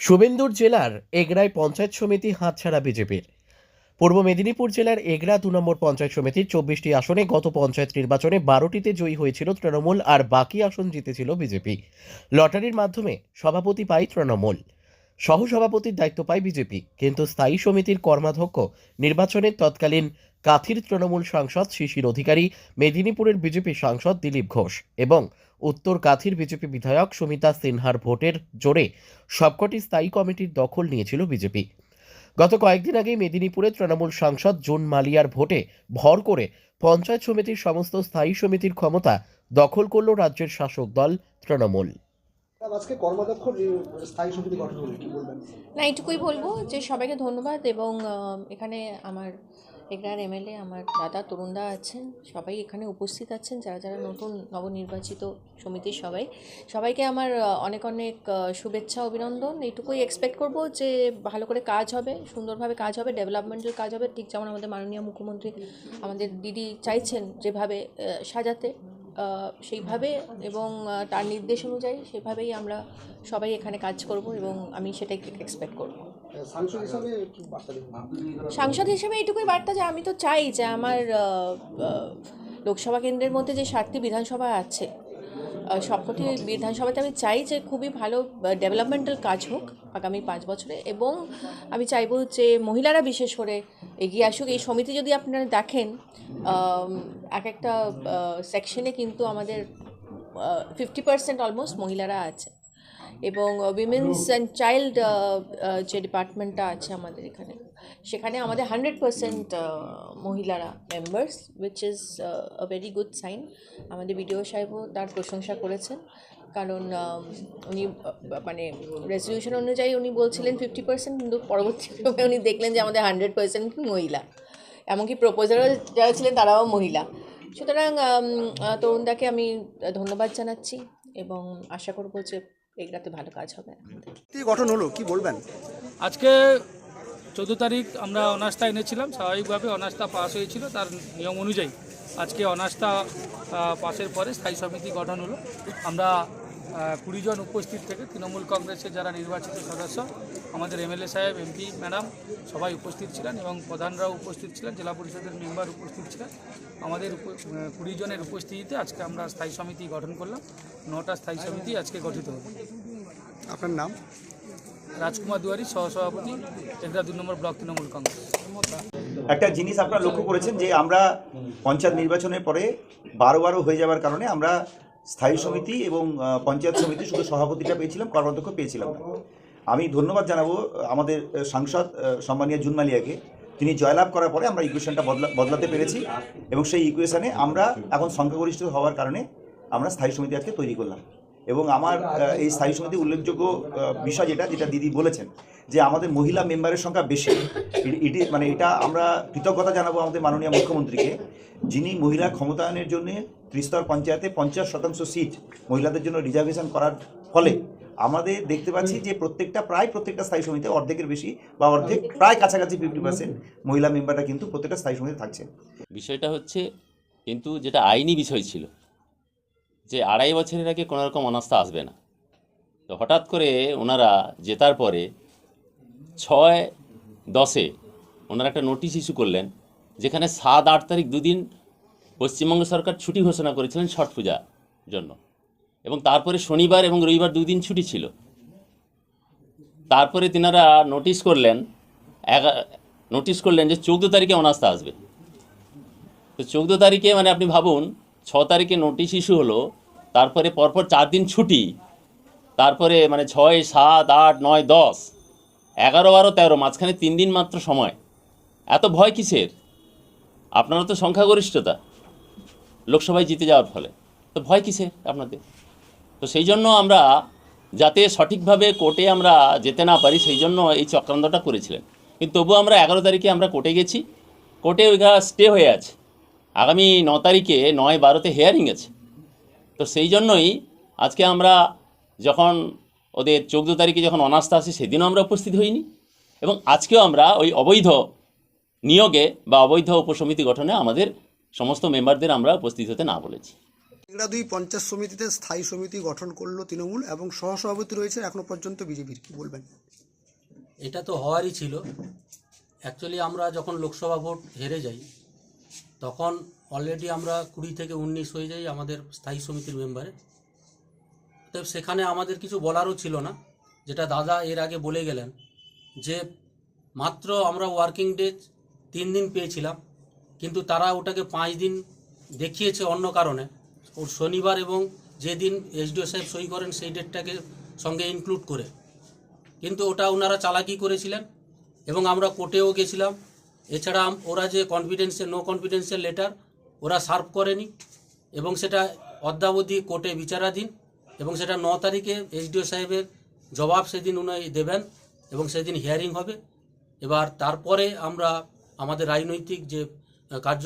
শুভেন্দুর জেলার এগরায় পঞ্চায়েত সমিতি হাতছাড়া বিজেপির পূর্ব মেদিনীপুর জেলার এগরা দু নম্বর পঞ্চায়েত সমিতির চব্বিশটি আসনে গত পঞ্চায়েত নির্বাচনে বারোটিতে জয়ী হয়েছিল তৃণমূল আর বাকি আসন জিতেছিল বিজেপি। লটারির মাধ্যমে সভাপতি পায় তৃণমূল। সহসভাপতির দায়িত্ব পায় বিজেপি। কিন্তু স্থায়ী সমিতির কর্মাধ্যক্ষ নির্বাচনের তৎকালীন কাথির তৃণমূল সাংসদ শিশির অধিকারী মেদিনীপুরের বিজেপি সাংসদ দিলীপ ঘোষ এবং উত্তর কাথির বিজেপি বিধায়ক সুমিতা সিনহার ভোটের জোরে সবকটি স্থায়ী কমিটির দখল নিয়েছিল বিজেপি। গত কয়েকদিন আগেই মেদিনীপুরে তৃণমূল সাংসদ জুন মালিয়ার ভোটে ভর করে পঞ্চায়েত সমিতির সমস্ত স্থায়ী সমিতির ক্ষমতা দখল করল রাজ্যের শাসক দল তৃণমূল। আজকে কর্মাধ্যক্ষ স্থায়ী সমিতি গঠন হলো কি বলবেন? না এইটুকুই বলব যে সবাইকে ধন্যবাদ এবং এখানে আমার এগরার এমএলএ আমার দাদা তরুণদা আছেন, সবাই এখানে উপস্থিত আছেন, যারা যারা নতুন নবনির্বাচিত সমিতির সবাই। সবাইকে আমার অনেক অনেক শুভেচ্ছা, অভিনন্দন। এইটুকুই এক্সপেক্ট করব যে ভালো করে কাজ হবে, সুন্দরভাবে কাজ হবে ডেভেলপমেন্টের কাজ হবে। ঠিক যেমন আমাদের মাননীয় মুখ্যমন্ত্রী, আমাদের দিদি চাইছেন যেভাবে সাজাতে সেইভাবে এবং তার নির্দেশ অনুযায়ী সেভাবেই আমরা সবাই এখানে কাজ করব এবং আমি সেটাই এক্সপেক্ট করব। সাংসদ হিসাবে কি বার্তা যে আমি তো চাই যে আমার লোকসভা কেন্দ্রের মধ্যে যে সাতটি বিধানসভা আছে সবকটি বিধানসভাতে আমি চাই যে খুবই ভালো ডেভেলপমেন্টাল কাজ হোক আগামী পাঁচ বছরে এবং আমি চাইব যে মহিলারা বিশেষ করে এগিয়ে আসুক। এই সমিতি যদি আপনারা দেখেন এক একটা সেকশনে কিন্তু আমাদের ফিফটি পার্সেন্ট অলমোস্ট মহিলারা আছে। এবং উইমেন্স অ্যান্ড চাইল্ড যে ডিপার্টমেন্টটা আছে আমাদের এখানে সেখানে আমাদের হান্ড্রেড পার্সেন্ট মহিলারা members which is a very good sign আমাদের বিডিও সাহেবও তার প্রশংসা করেছেন। কারণ um, উনি মানে রেজলিউশন অনুযায়ী উনি বলছিলেন ফিফটি পার্সেন্ট কিন্তু পরবর্তীক্রমে উনি দেখলেন যে আমাদের হান্ড্রেড পার্সেন্ট মহিলা। এমনকি প্রপোজারও যারা ছিলেন তারাও মহিলা। সুতরাং তরুণদাকে আমি ধন্যবাদ জানাচ্ছি এবং আশা করব যে এগুলাতে ভালো কাজ হবে আমাদের। কি গঠন হলো? কি বলবেন? আজকে চোদ্দ তারিখ আমরা অনাস্থা এনেছিলাম স্বাভাবিকভাবে অনাস্থা পাশ হয়েছিল তার নিয়ম অনুযায়ী। আজকে অনাস্থা পাশের পাসের পরে স্থায়ী সমিতি গঠন হলো। আমরা কুড়ি জন উপস্থিত থেকে তৃণমূল কংগ্রেসের যারা নির্বাচিত সদস্য আমাদের এমএলএ সাহেব এমপি ম্যাডাম সবাই উপস্থিত ছিলেন এবং প্রধানরাও উপস্থিত ছিলেন জেলা পরিষদের মেম্বার উপস্থিত ছিলেন। আমাদের কুড়ি জনের উপস্থিতিতে আজকে আমরা স্থায়ী সমিতি গঠন করলাম। নটা স্থায়ী সমিতি আজকে গঠিত হলো আপনার নাম? রাজকুমার দুয়ারি সহসভাপতি এগরা দুই নম্বর ব্লক তৃণমূল কংগ্রেস। একটা জিনিস আপনারা লক্ষ্য করেছেন যে আমরা পঞ্চায়েত নির্বাচনের পরে বারো বারো হয়ে যাওয়ার কারণে আমরা স্থায়ী সমিতি এবং পঞ্চায়েত সমিতি শুধু সভাপতিটা পেয়েছিলাম, কর্মাধ্যক্ষ পেয়েছিলাম না। আমি ধন্যবাদ জানাব আমাদের সাংসদ সম্মানীয় জুনমালিয়াকে তিনি জয়লাভ করার পরে আমরা ইকুয়েশনটা বদলা, বদলাতে পেরেছি এবং সেই ইকুয়েশনে আমরা এখন সংখ্যাগরিষ্ঠ হওয়ার কারণে আমরা স্থায়ী সমিতি আজকে তৈরি করলাম এবং আমার এই স্থায়ী সমিতি উল্লেখযোগ্য বিষয় যেটা যেটা দিদি বলেছেন যে আমাদের মহিলা মেম্বারের সংখ্যা বেশি। এটি মানে এটা আমরা কৃতজ্ঞতা জানাব আমাদের মাননীয় মুখ্যমন্ত্রীকে যিনি মহিলা ক্ষমতায়নের জন্য ত্রিস্তর পঞ্চায়েতে পঞ্চাশ শতাংশ সিট মহিলাদের জন্য রিজার্ভেশন করার ফলে আমাদের দেখতে পাচ্ছি যে প্রত্যেকটা প্রায় প্রত্যেকটা স্থায়ী সমিতিতে অর্ধেকের বেশি বা অর্ধেক প্রায় কাছাকাছি ফিফটি পার্সেন্ট মহিলা মেম্বাররা কিন্তু প্রত্যেকটা স্থায়ী সমিতি থাকছে। বিষয়টা হচ্ছে কিন্তু যেটা আইনি বিষয় ছিল যে আড়াই বছরের আগে কোনো রকম অনাস্থা আসবে না। তো হঠাৎ করে ওনারা জেতার পরে ছয় দশে ওনারা একটা নোটিশ ইস্যু করলেন, যেখানে সাত আট তারিখ দুদিন পশ্চিমবঙ্গ সরকার ছুটি ঘোষণা করেছিলেন ছট পূজার জন্য। এবং তারপরে শনিবার এবং রবিবার দুদিন ছুটি ছিল। তারপরে তিনারা নোটিশ করলেন নোটিশ করলেন যে চৌদ্দ তারিখে অনাস্থা আসবে। তো চৌদ্দ তারিখে মানে আপনি ভাবুন, ছ তারিখে নোটিশ ইস্যু হলো তারপরে পরপর চার দিন ছুটি। তারপরে মানে ছয়, সাত, আট, নয়, দশ, এগারো, বারো, তেরো, মাঝখানে তিন দিন মাত্র সময়। এত ভয় কিসের? আপনারা তো সংখ্যাগরিষ্ঠতা। লোকসভায় জিতে যাওয়ার ফলে। তো ভয় কিসের আপনাদের? তো সেই জন্য আমরা যাতে সঠিকভাবে কোর্টে আমরা যেতে না পারি, সেই জন্য এই চক্রান্তটা করেছিলেন। কিন্তু তবুও আমরা এগারো তারিখে আমরা কোর্টে গেছি। কোর্টে ওইটা স্টে হয়ে আছে। আগামী ন তারিখে নয়, বারোতে হেয়ারিং আছে। তো সেই জন্যই আজকে আমরা যখন ওদের চৌদ্দ তারিখে যখন অনাস্থা আসে সেদিনও আমরা উপস্থিত হইনি। এবং আজকেও আমরা ওই অবৈধ নিয়োগে বা অবৈধ উপসমিতি গঠনে আমাদের সমস্ত মেম্বারদের আমরা উপস্থিত হতে না বলেছি। এগুলা দুই পঞ্চায়েত সমিতিতে স্থায়ী সমিতি গঠন করল তৃণমূল এবং সহসভাপতি রয়েছে এখনও পর্যন্ত বিজেপির কি বলবেন? এটা তো হওয়ারই ছিল। অ্যাকচুয়ালি আমরা যখন লোকসভা ভোট হেরে যাই তখন অলরেডি আমরা কুড়ি থেকে উনিশ হয়ে যাই আমাদের স্থায়ী সমিতির মেম্বারে তো সেখানে আমাদের কিছু বলারও ছিল না, যেটা দাদা এর আগে বলে গেলেন যে, মাত্র আমরা ওয়ার্কিং ডে তিন দিন পেয়েছিলাম, কিন্তু তারা ওটাকে পাঁচ দিন দেখিয়েছে অন্য কারণে। ও শনিবার এবং যেদিন এসডিও সাহেব সই করেন সেই ডেটটাকে সঙ্গে ইনক্লুড করে। কিন্তু ওটা ওনারা চালাকি করেছিলেন এবং আমরা কোর্টেও গেছিলাম। এছাড়া ওরা যে কনফিডেন্সের নো কনফিডেন্সের লেটার ওরা সার্ভ করেনি এবং সেটা অদ্যাবধি কোর্টে বিচারাধীন এবং সেটা ন তারিখে এসডিও সাহেবের জবাব সেদিন উনি দেবেন এবং সেদিন হিয়ারিং হবে। এবার তারপরে আমরা আমাদের রাজনৈতিক যে কার্য